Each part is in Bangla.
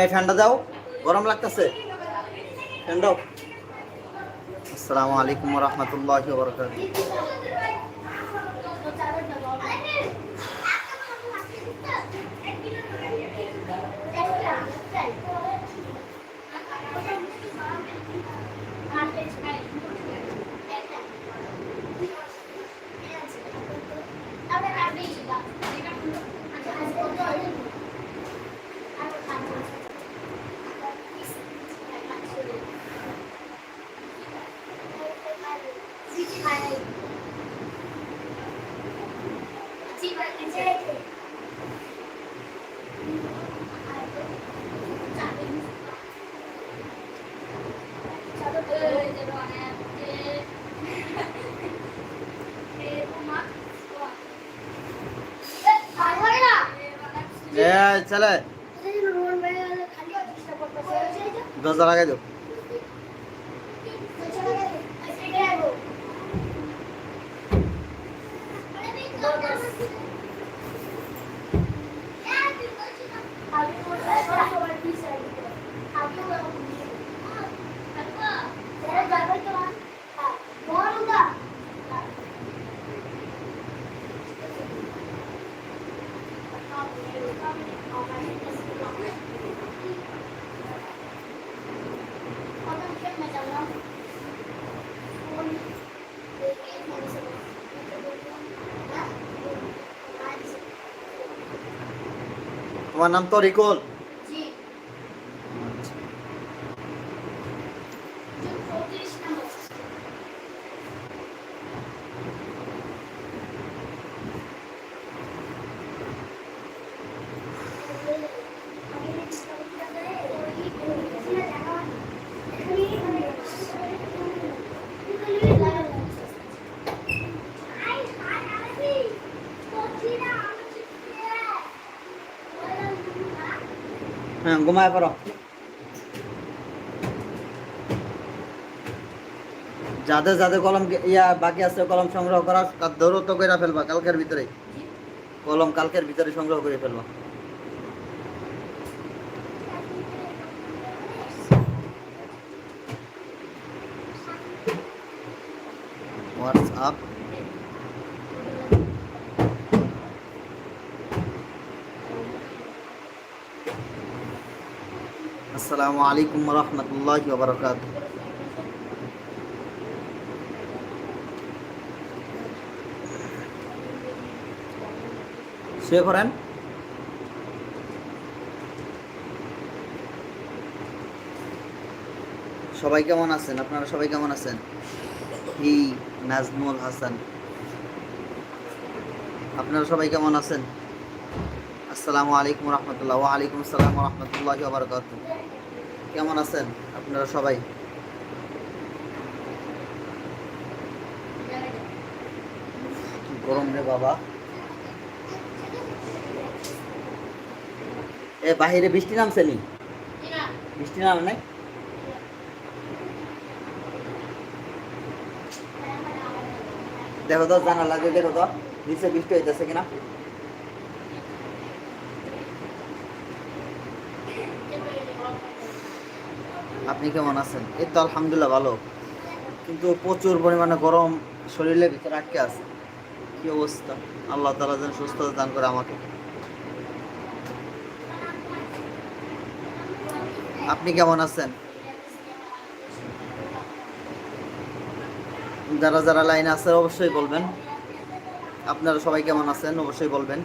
এই ঠান্ডা দাও গরম লাগতেছে। ফ্যান আসসালামু আলাইকুম রহমতুল্লাহ বরকাত চলে। দরজা লাগাই দাও। তোমার নাম তরিকুল। হ্যাঁ ঘুমায় পড়ো। যাদের যাদের কলম ইয়া বাকি আছে, কলম সংগ্রহ করা তার দৌড় করে ফেলবা কালকের ভিতরে। কলম কালকের ভিতরে সংগ্রহ করে ফেলবা। হোয়াটসঅ্যাপ আসসালামু আলাইকুম রহমতুল্লাহ বারকাত শুয়ে করেন সবাই কেমন আছেন? আপনারা সবাই কেমন আছেন? হি নাজমুল হাসান। আপনারা সবাই কেমন আছেন? আসসালামু আলাইকুম রহমতুল্লাহ ওয়ালাইকুম আসসালাম রহমতুল্লাহ বারকাত কেমন আছেন আপনারা সবাই? গরম রে বাবা। এ, বাহিরে বৃষ্টি নামছে নি? বৃষ্টি নাম নাই? দেখো তো, জানালা দিয়ে দেখো তো, নিচে বৃষ্টি হইতেছে কিনা? আপনি কেমন আছেন? এই তো আলহামদুলিল্লাহ ভালো। কিন্তু প্রচুর পরিমাণে গরম শরীরের ভিতরে আটকে আছে। কি অবস্থা? আল্লাহ তালা যেন সুস্থতা দান করে আমাকে। আপনি কেমন আছেন? যারা যারা লাইনে আছে অবশ্যই বলবেন। আপনারা সবাই কেমন আছেন? অবশ্যই বলবেন।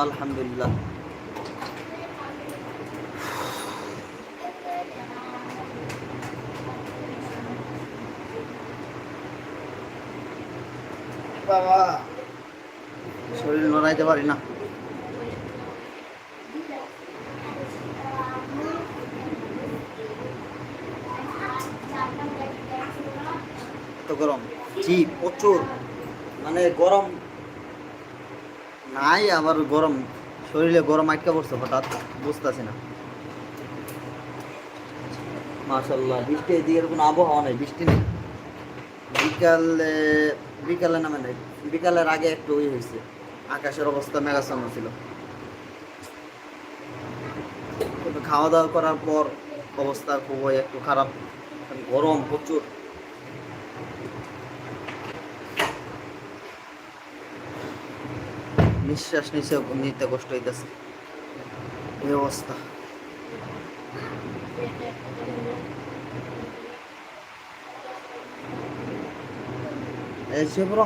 আলহামদুলিল্লাহ বাবা। শরীর নড়াইতে পারি না। গরম। জি প্রচুর। মানে গরম নাই আবার গরম, শরীরে গরম আটকা পড়ছে হঠাৎ, বুঝতেছি না। মাশাল্লাহ বৃষ্টি এদিকে কোনো আবহাওয়া নেই, বৃষ্টি নেই। বিকালে বিকালে নামে নেই, বিকালের আগে একটু ওই হয়েছে, আকাশের অবস্থা মেঘাচ্ছন্ন ছিল। খাওয়া দাওয়া করার পর অবস্থা খুবই একটু খারাপ, গরম প্রচুর। নিঃশ্বাস নিচে নিতে কষ্ট হইতেছে। এই অবস্থা। শুয়ে পড়ো।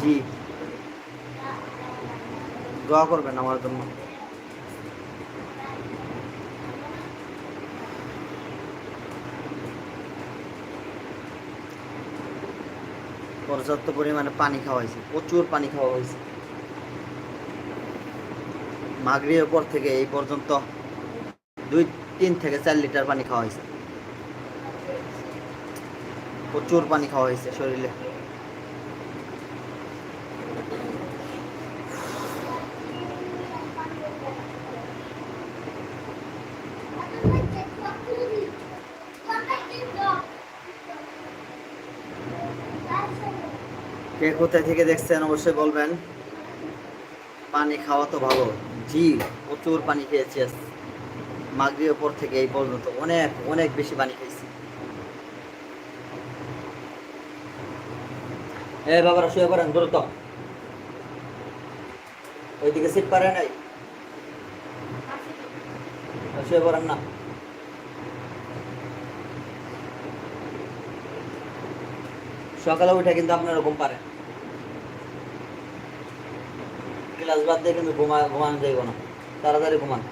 জি। দোয়া করবেন আমার জন্য। পর্যাপ্ত পরিমাণে পানি খাওয়া হয়েছে প্রচুর পানি খাওয়া হয়েছে। মাগরিবের পর থেকে এই পর্যন্ত দুই, তিন থেকে চার লিটার পানি খাওয়া হয়েছে। প্রচুর পানি খাওয়া হয়েছে শরীরে। কে কোথায় থেকে দেখছেন অবশ্যই বলবেন। পানি খাওয়া তো ভালো। জি, প্রচুর পানি খেয়েছি আজ। ওপর পর থেকে এই পর্যন্ত অনেক অনেক বেশি পানি খেয়েছি। এ বাবারা, শুয়ে পড়েন দ্রুত। ওইদিকে সিট পারে নাই। শুয়ে পড়েন না। সকালে উঠে কিন্তু আপনারা ঘুম পারেন। ক্লাস বাদ দিয়ে কিন্তু ঘুমা ঘুমানো যাইব না। তাড়াতাড়ি ঘুমান।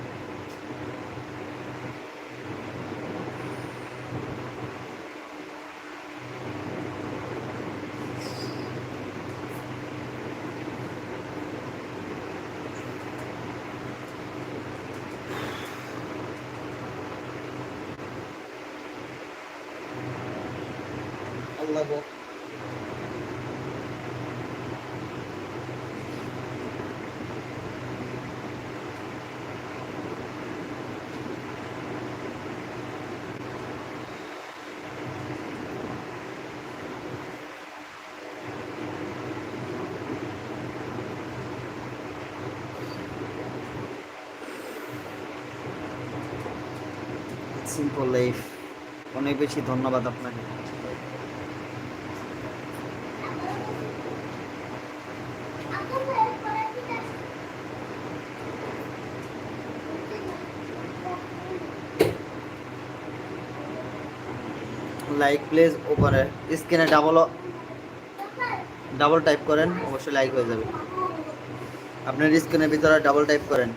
আল্লাহ সিম্পল লাইফ অনেক বেশি ধন্যবাদ আপনাকে। লাইক প্লেস ওপরে স্ক্রিনে ডাবল ডাবল টাইপ করেন, অবশ্যই লাইক হয়ে যাবে। আপনার স্ক্রিনের ভিতরে ডাবল টাইপ করেন।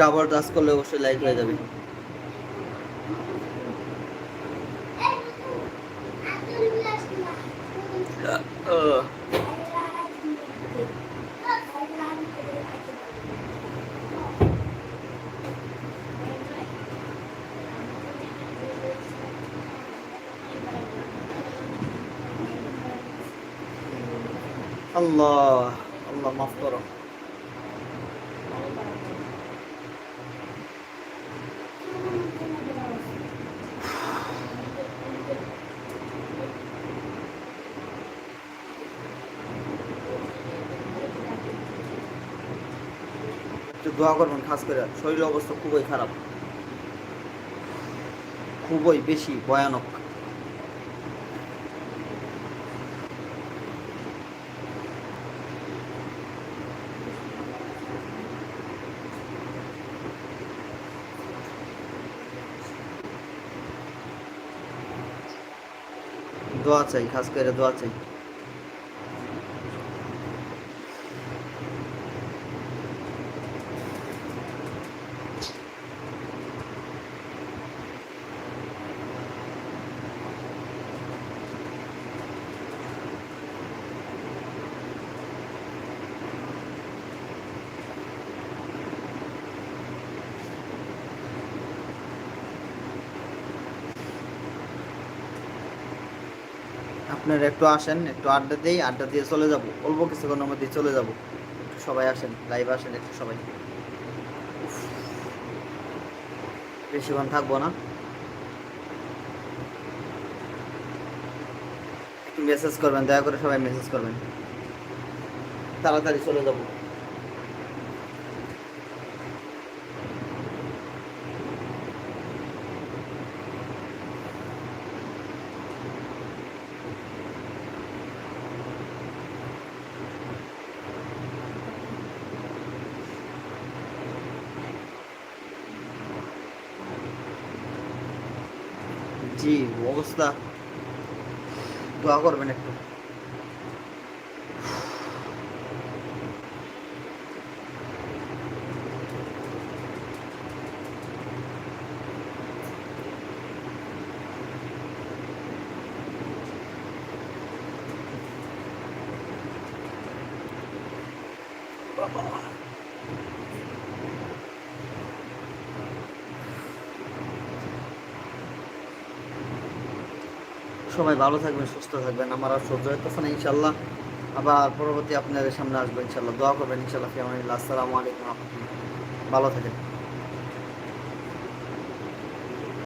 ডাবল টাচ করলে অবশ্যই লাইক হয়ে যাবে। আল্লাহ আল্লাহ মাফ করো একটু দোয়া করবেন, খাস করে। শরীরের অবস্থা খুবই খারাপ। খুবই বেশি ভয়ানক। দোয়া চাই, খাস করে দোয়া চাই। আপনারা একটু আসেন, একটু আড্ডা দিই, আড্ডা দিয়ে চলে যাব। অল্প কিছুক্ষণের মধ্যেই চলে যাব। একটু সবাই আসেন লাইভ আসেন একটু সবাই। বেশিক্ষণ থাকব না। একটু মেসেজ করবেন, দয়া করে সবাই মেসেজ করবেন। তাড়াতাড়ি চলে যাব। জি অবস্থা দোয়া করবেন একটু সবাই ভালো থাকবেন, সুস্থ থাকবেন। আমার আর সহ্য হয় তখন ইনশাল্লাহ আবার পরবর্তী আপনাদের সামনে আসবেন ইনশাল্লাহ দোয়া করবেন ইনশাল্লাহ আসসালামু আলাইকুম ভালো থাকেন।